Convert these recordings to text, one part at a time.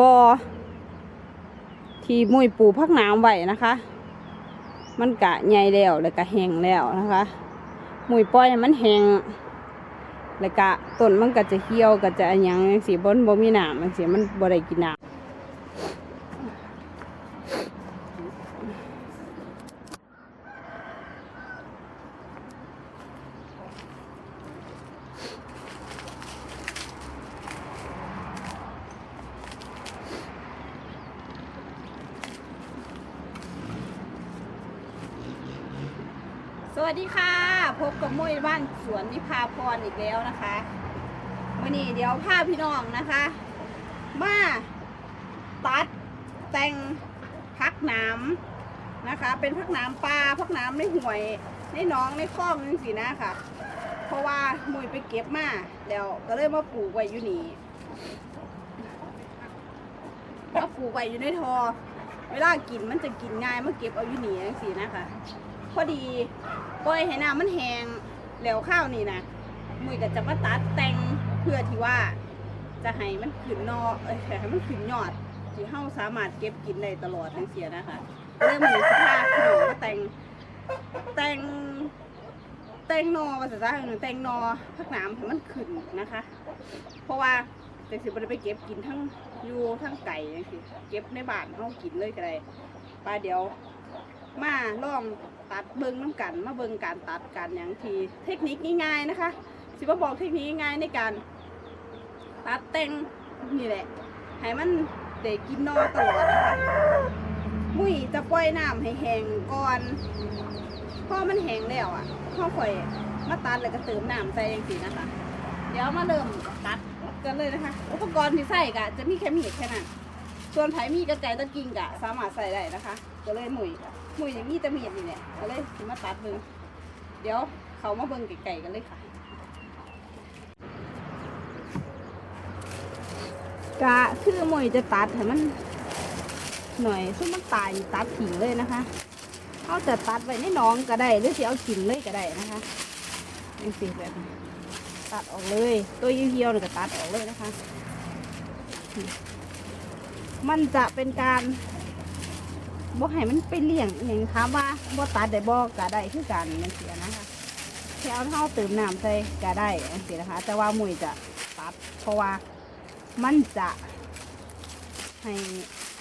บอที่มุ้ยปูพักน้ำไว้นะคะ มันกะใหญ่แล้วแล้วก็แห้งแล้วนะคะ มุ้ยปล่อยมันแห้งแล้วก็ต้นมันก็จะเหี่ยวก็จะอนยังจังสีบนบ่มีน้ำจังสีมันบ่ได้กินน้ำ วัสดีค่ะ พบกับมุ้ยบ้านสวนนิพาพรอีกแล้วนะคะวันนี้เดี๋ยวพาพี่น้องนะคะมาตัดแต่งพักน้ำนะคะ เป็นพักน้ำปลาพักน้ำในห่วยในน้องในคลองนี่สินะค่ะ เพราะว่ามุ้ยไปเก็บมาแล้วก็เลยมาปลูกไว้อยู่นี่มาปลูกไว้อยู่ในทอเวลากินมันจะกินง่ายเมาเก็บเอาอยู่นี่จังสินะคะพอดี ปล่อยให้น้ำมันแห้งแล้วข้าวนี่นะมุ้ยก็จะมาตัดแต่งเพื่อที่ว่า จะให้มันขึ้นนอเอ้ยให้มันขึ้นยอดที่เฮาสามารถเก็บกินได้ตลอดทั้งเสียนะคะเริ่มมีสภาพขนมมาแต่งแต่งแต่งนอภาษาไทยหนึ่งแต่งนอพักน้ำให้มันขึ้นนะคะ เพราะว่าแต่สิบ่ได้ไปเก็บกินทั้งยูทั้งไก่เก็บในบ้านเฮากินเลยก็ได้ปลาเดี๋ยวมาลอง ตัดเบิ้งน้ำกัน มาเบิ้งการตัดกันอย่างทีเทคนิคง่ายๆนะคะสิว่าบอกเทคนิคง่ายในการตัดแต่งนี่แหละให้มันได้กินนอตลอดนะคะมุ้ยจะปล่อยน้ำให้แห้งก่อนพอมันแห้งแล้วอะข้อค่อยมาตัดแล้วก็เติมน้ำใส่อย่างสีนะคะ เดี๋ยวมาเริ่มตัดกันเลยนะคะ อุปกรณ์ที่ใส่ก็จะมีแค่มีดแค่นั้น ส่วนไผ่มีกระจายตะกิงกะสามารถใส่ได้นะคะ ก็เลยหมุย หมุยมีแตะมีดนี่แหละก็เลยสิมาตัดเบิ่งเดี๋ยวเขามาเบิ่งไก่ๆกันเลยค่ะกะคือหมุยจะตัดให้มัน หน่อยซึ่งมันตายตัดทิ้งเลยนะคะเอาจะตัดไว้ในน้องก็ได้หรือสิเอากินเลยก็ได้นะคะนี่สิแบบตัดออกเลย ตัวเหี่ยวๆเนี่ยก็ตัดออกเลยนะคะ มันจะเป็นการ บ่ให้มันไปเลี้ยงอหย่างถามว่าบ่ตัดได้บ่ก็ได้คือกันนั่นสินะคะแค่เอาเท่าเติมน้ำใส่ก็ได้นั่นสินะคะ แต่ว่ามุยจะตัดเพราะว่ามันจะให้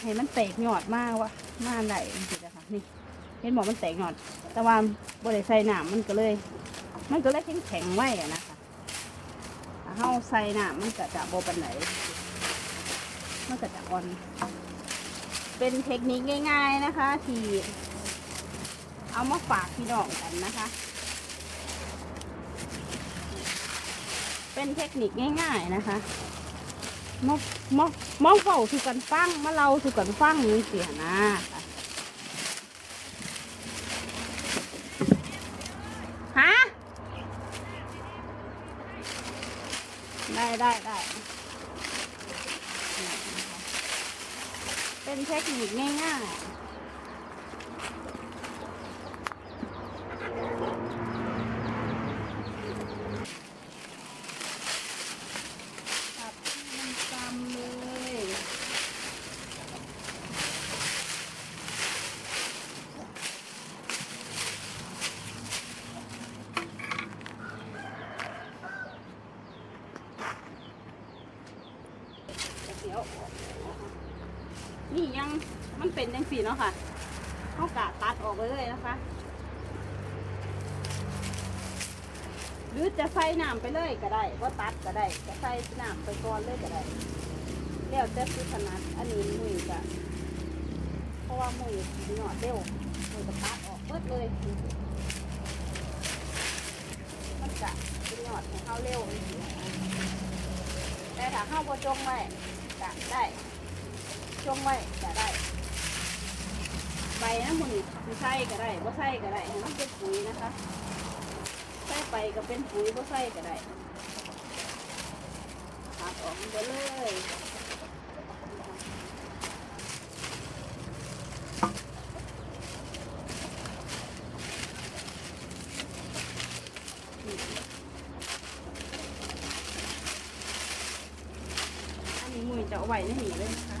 ให้มันแตกยอดมากว่ามาได้นั่นสินะคะนี่เห็นบอกมันแตกยอด แต่ว่าบ่ได้ใส่น้ำมันก็เลย มันก็เลยแข็งแข็งไว้อะนะคะถ้าเฮาใส่น้ำมันก็จะบ่ปานไหนมันก็จะอ่อน เป็นเทคนิคง่ายๆนะคะ ที่เอามาฝากพี่น้องกันนะคะ เป็นเทคนิคง่ายๆนะคะมามามาเฝ้าสู่กันฟังมาเล่าสู่กันฟังนี่เสียนะฮะได้ได้ได้ เป็นเทคนิคง่ายๆตัดให้มันจำเลยเดี๋ยว นี่ยังมันเป็นยังสีเนาะค่ะเขากะตัดออกไปเลยนะคะ หรือจะใส่น้ำไปเลยก็ได้ว่าตัดก็ได้ จะใส่น้ำไปก่อนเลยก็ได้ แล้วจะสิถนัดอันนี้มือจะเพราะว่ามือหนอดเร็วมือจะตัดออกเบิดเลย มันจะเป็นหนอของเขาเร็วแต่ถ้าเข้าบจงไว้ก็ได้ จงไว้ก็ได้ ใบนะมึงไม่ใส่ก็ได้บ่ใส่ก็ได้ให้มันเป็นปุ๋ยนะคะใส่ไปก็เป็นปุ๋ยบ่ใส่ก็ได้ตัดออกมันไปเลยอันนี้มุยจะเอาไว้ในนี่เลยนะคะ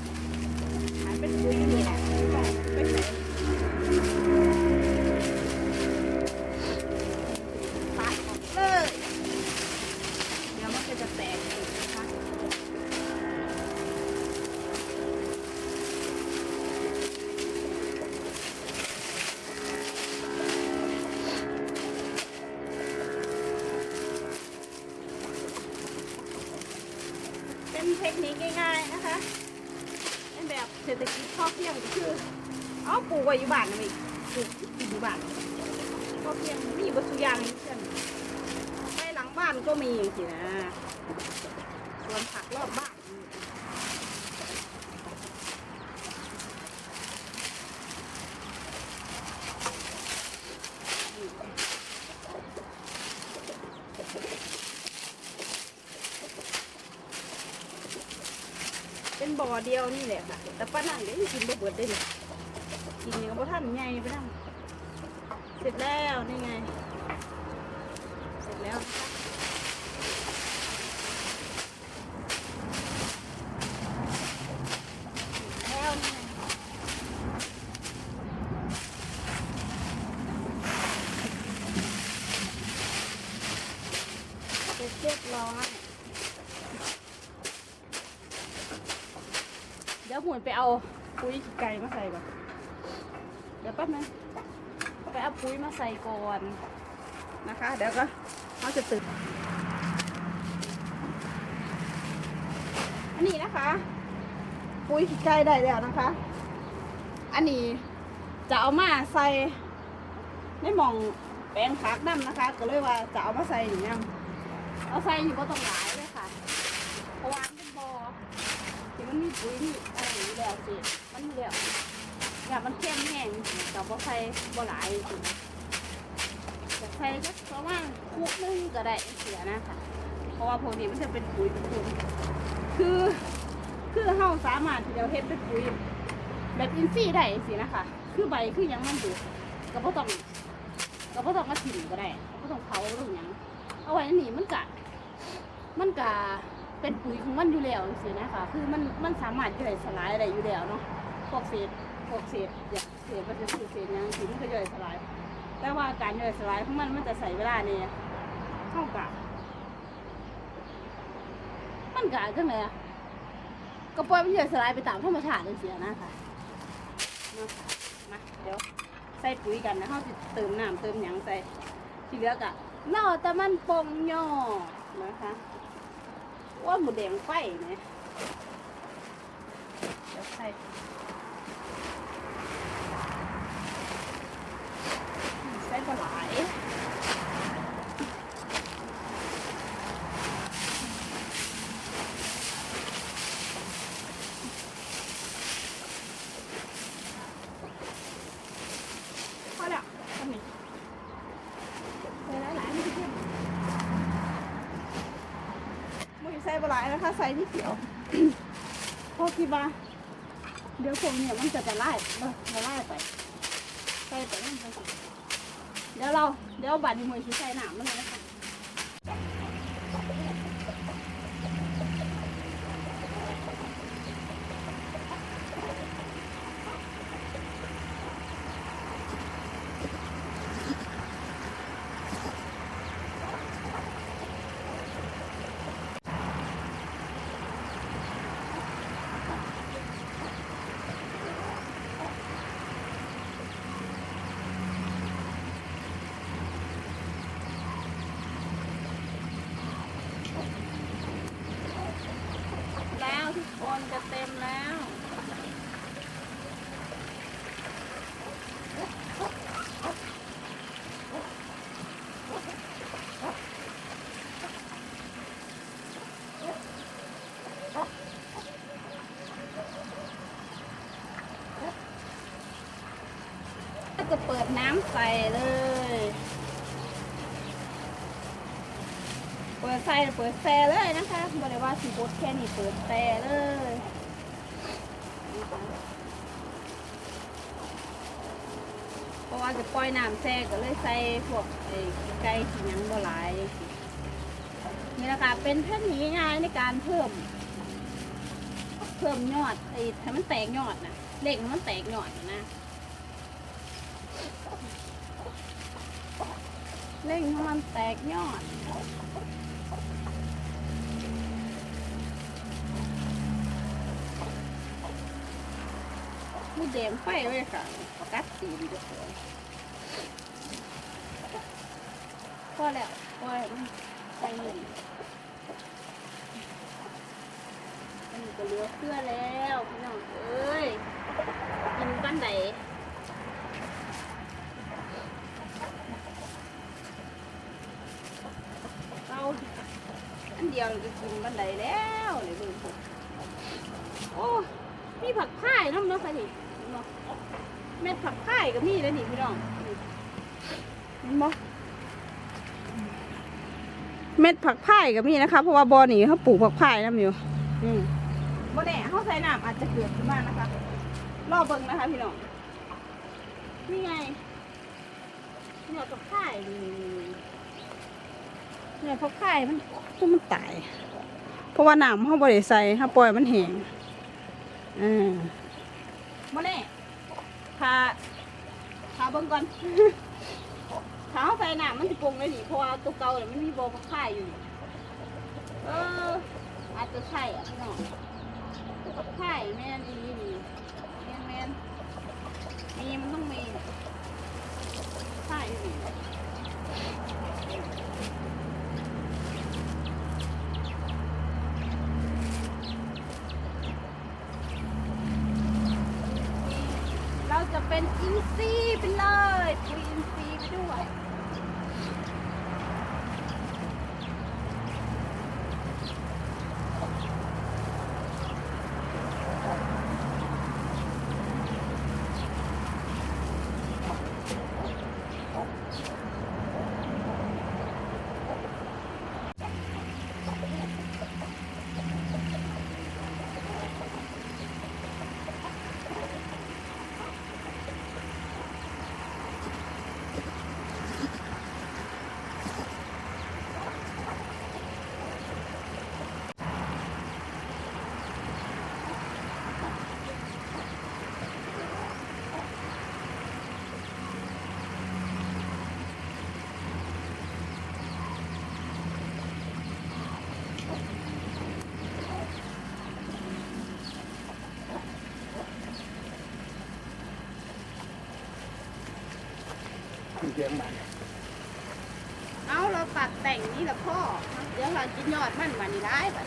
ไว้อยู่บ้านนะมิปลูกอยู่บ้านพอเพียงมีวัตถุอย่างนี้เช่นไปหลังบ้านก็มีสินะสวนผักรอบบ้านเป็นบ่อเดียวนี่แหละค่ะ แต่ป้านั่งเดี๋ยวกินบ่เบิดได้เลย กินอย่างบ่ท่านใหญ่ไปนั่งเสร็จแล้วนี่ไง เสร็จแล้วนี่ไงเสร็จเรียบร้อย เดี๋ยวหมุนไปเอาปุ๋ยไก่มาใส่ก่อน ป๊บนึงไปเอาปุ๋ยมาใส่ก่อนนะคะ เดี๋ยวก็เขาจะตื่นอันนี้นะคะ ปุ๋ยขี้ไก่ได้แล้วนะคะ อันนี้จะเอามาใส่ในหม่องแปลงผักน้ำนะคะ ก็เลยว่าจะเอามาใส่อย่างนี้เอาใส่อยู่ก็ต้องหลายเลยค่ะเพราะว่ามันเป็นบอที่มันมีปุ๋ยมีอะไรอยู่แล้วสิมันมีแล้ว อยามันเข้มแห้งกับว่าใส่บ่หลายจะใส่ก็ประมาณคุกนึงก็ได้เสียนะค่ะ เพราะว่าพวกนี้มันจะเป็นปุ๋ยเป็นปุ๋ยคือคือเฮาสามารถที่จะเฮ็ดเป็นปุ๋ยแบบอินทรีย์ได้สินะคะ คือใบคือยังมันดูก็บ่ต้องก็บ่ต้องมาถิ่มก็ได้ก็ต้องเผาบ่ต้องหยังเอาไว้ในนี่มันกะมันกะเป็นปุ๋ยของมันอยู่แล้วสินะคะ คือมันมันสามารถย่อยสลายอะไรอยู่แล้วเนาะพวกเศษ พวกเศษอย่างเศษมันจะคือเศษยังสิมันก็ย่อยสลาย แต่ว่าการย่อยสลายของมันมันจะใส่เวลาเนี่ยเท่ากับมันกะจังเลยอะก็ปล่อยมันย่อยสลายไปตามธรรมชาติเลยเสียนะค่ะมาเดี๋ยวใส่ปุ๋ยกันนะเขาจะเติมน้ำเติมหยังใส่ที่เหลือกะนอแต่มันปงย่อนะคะว่าหมูแดงไฟเนี่ยเดี๋ยวใส่ปลาไหลายพอแล้วทำนี่ใส่หลายๆไม่เข้ม มือใส่ปลาไหลายนะคะ ใส่ที่เขียวเพราะคิดว่าเดี๋ยวพวกเนี่ยมันจะจะไล่เออจะไล่ไปใส่ไปนั่นไปสิเดี๋ยวเราเดี๋ยวบัตรมวยชี้ใส่หนามมันเลยนะคะแล้วทุกค นจะเต็มแล้วจะเปิดน้ำใส่เลย เปิดไฟเปิดแฟเลยนะคะบริว่าสีโบดแค่นี้เปิดแฟเลยเพราะว่าจะปล่อยน้ำแซ่ก็เลยใส่พวกไอ้ไก่สีหยังบ่หลายนี่แหละค่ะเป็นเทคนิคง่ายๆในการเพิ่ม เพิ่มยอดไอ้ให้มันแตกยอดนะเล็กให้มันแตกยอดนะเร่งให้มันแตกยอด มีแดงไฟไว้ค่ะกัดตีนจะสวยพอแล้วพอแล้วมันใส่เงินอันนี้ก็เหลือเพื่อแล้วพี่น้องเอ้ยกินกันไหนเอาอันเดียวนี่ก็กินบันไดแล้วเลยเบิ่งพุ่นโอ้มีผักพายน้ำเนาะค่ะนี่ เนาะเม็ดผักพายก็มีแล้วนี่พี่น้องนี่เห็นบ่เม็ดผักพายก็มีนะคะ เพราะว่าบอนี่เขาปลูกผักพายน้ำอยู่บ่แน่เขาใส่น้ำอาจจะเกิดขึ้นมานะคะ รอเบิ่งนะคะพี่น้อง นี่ไงเนี่ยผักพายนี่เนี่ยผักพายมันมันตาย เพราะว่าน้ำเขาบ่ได้ใส่เขาปล่อยมันแห้งอ่าม พาพาเบิ่งก่อน ถ้าเอาใส่น้ำมันจะปรุงเลยดิเพราะว่าตัวเก่าเนี่ยมันมีโบกับข่ายอยู่นี่เอออาจจะใช่อะพี่น้องกับข่ายแม่นอีนี่แม่นแม่นมีมันต้องมีข่ายอยู่นี่ เป็นอินซีย์ไปเลยปุ เสียงมันเอาเราปัดแต่งนี่แหละพ่อ เดี๋ยวเรากินยอดมันวันนี้ได้ปะ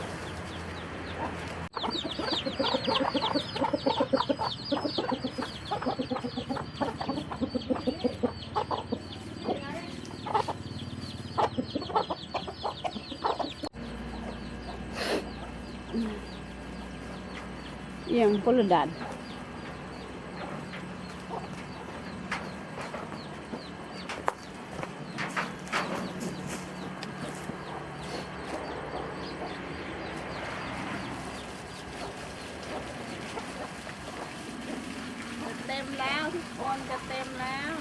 เอียงคนละดัน มแล้วทุกคนจะเต็มแล้ว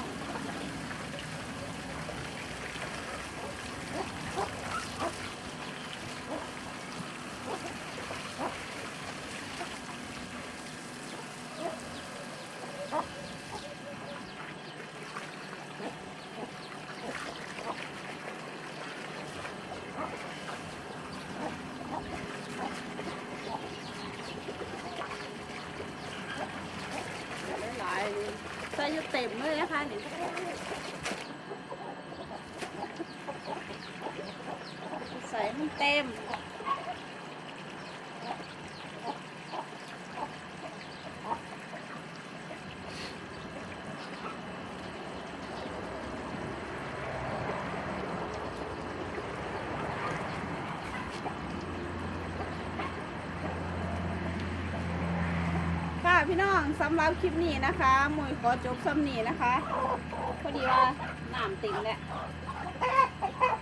เลยใส่จะเต็มเลยนะคะนี่ใส่มันเต็ม พี่น้องสำหรับคลิปนี้นะคะมวยขอจบสำนีนะคะพอดีว่าน้ำติ่งแหละ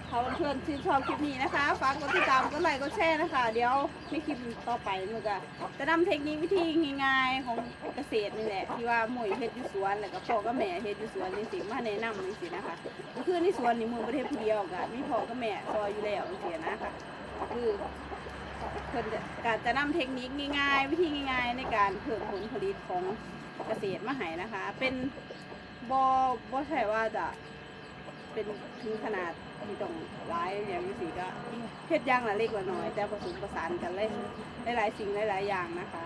เขาเพื่อนที่นชอบคลิปนี้นะคะฝากกดติดตามกดไลค์กดแชร์นะคะ เดี๋ยวในคลิปต่อไปมือก็จะนำเทคนิควิธีง่ายๆ ของเกษตรนี่แหละที่ว่าหมวยเฮ็ดอยู่สวนแล้วก็พ่อกับแม่เฮ็ดอยู่สวนนี่สิมาแนะนำนี่สินะคะก็คือในสวนนี่มือประเทศผู้เดียวกันมีพ่อกับแม่ซอยอยู่แล้วนี่สินะคะก็คือ เพิ่นจะการจะนำเทคนิคง่ายๆ วิธีง่ายๆ ในการเพิ่มผลผลิตของเกษตรมาให้นะคะ เป็นบบ่ใช่ว่าจะเป็นถึงขนาดที่ต้องร้ายอย่างนี้สิก็เฮ็ดย่างละเล็กละน้อย แต่ผสมประสานกันเลยหลายๆสิ่งหลายๆอย่างนะคะ